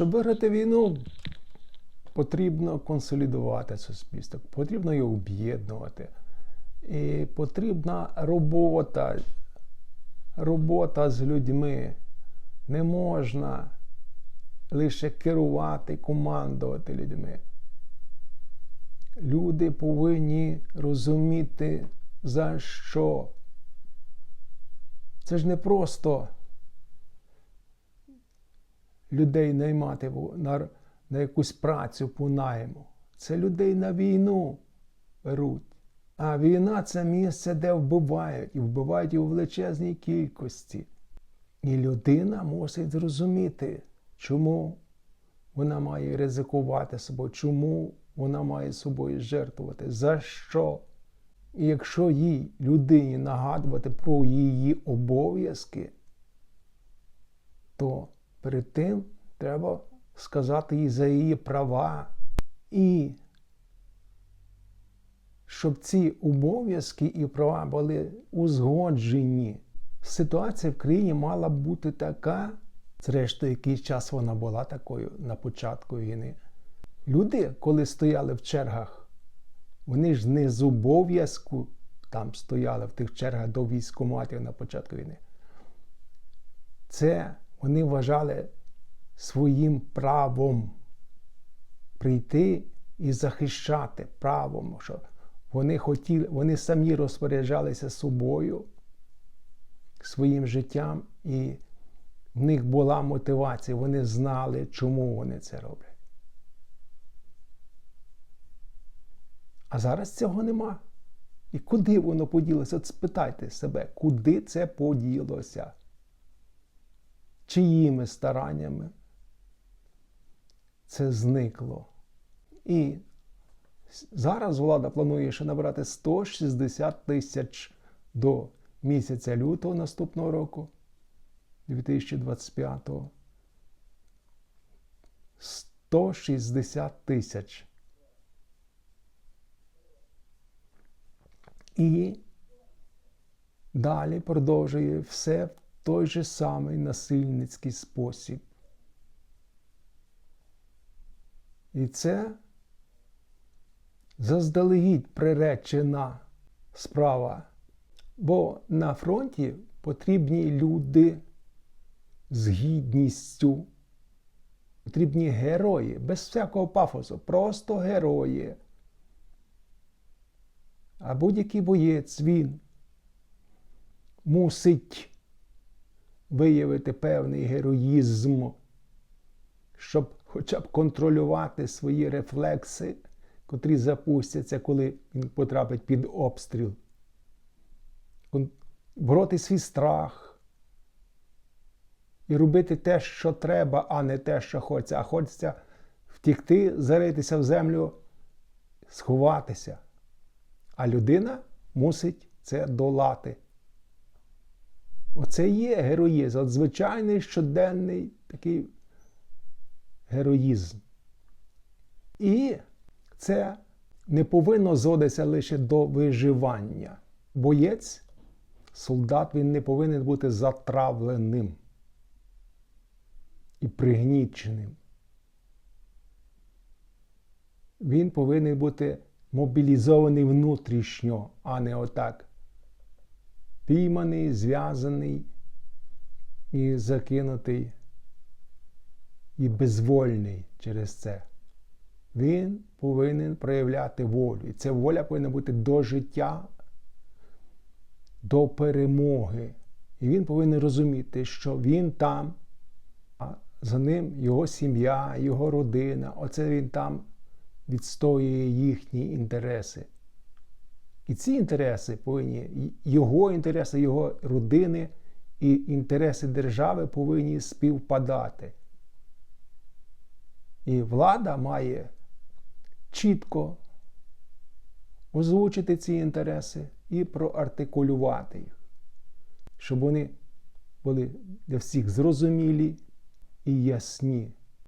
щоб виграти війну, потрібно консолідувати суспільство, потрібно його об'єднувати. І потрібна робота, робота з людьми. Не можна лише керувати, командувати людьми. Люди повинні розуміти, за що. Це ж не просто людей наймати на, якусь працю по найму. Це людей на війну беруть. А війна це місце, де вбивають, і вбивають у величезній кількості. І людина мусить зрозуміти, чому вона має ризикувати собою, чому вона має собою жертвувати, за що. І якщо їй людині нагадувати про її обов'язки, то перед тим треба сказати їй за її права і щоб ці обов'язки і права були узгоджені. Ситуація в країні мала б бути така, зрештою, якийсь час вона була такою на початку війни. Люди, коли стояли в чергах, вони ж не з обов'язку там стояли в тих чергах до військкоматів на початку війни. Це вони вважали своїм правом прийти і захищати правом, що вони хотіли, вони самі розпоряджалися собою, своїм життям, і в них була мотивація, вони знали, чому вони це роблять. А зараз цього нема. І куди воно поділося? От спитайте себе, куди це поділося? Чиїми стараннями це зникло? І зараз влада планує ще набрати 160 тисяч до місяця лютого наступного року, 2025-го. 160 тисяч. І далі продовжує все той же самий насильницький спосіб. І це заздалегідь приречена справа. Бо на фронті потрібні люди з гідністю, потрібні герої, без всякого пафосу, просто герої. А будь-який боєць він мусить виявити певний героїзм, щоб хоча б контролювати свої рефлекси, котрі запустяться, коли він потрапить під обстріл. Бороти свій страх і робити те, що треба, а не те, що хочеться. А хочеться втікти, заритися в землю, сховатися. А людина мусить це долати. Оце є героїзм, звичайний щоденний такий героїзм. І це не повинно зводитися лише до виживання. Боєць, солдат, він не повинен бути затравленим і пригніченим. Він повинен бути мобілізований внутрішньо, а не отак. Пійманий, зв'язаний і закинутий і безвольний через це. Він повинен проявляти волю. І ця воля повинна бути до життя, до перемоги. І він повинен розуміти, що він там, а за ним його сім'я, його родина. Оце він там відстоює їхні інтереси. І ці інтереси повинні, його інтереси, його родини і інтереси держави повинні співпадати. І влада має чітко озвучити ці інтереси і проартикулювати їх, щоб вони були для всіх зрозумілі і ясні.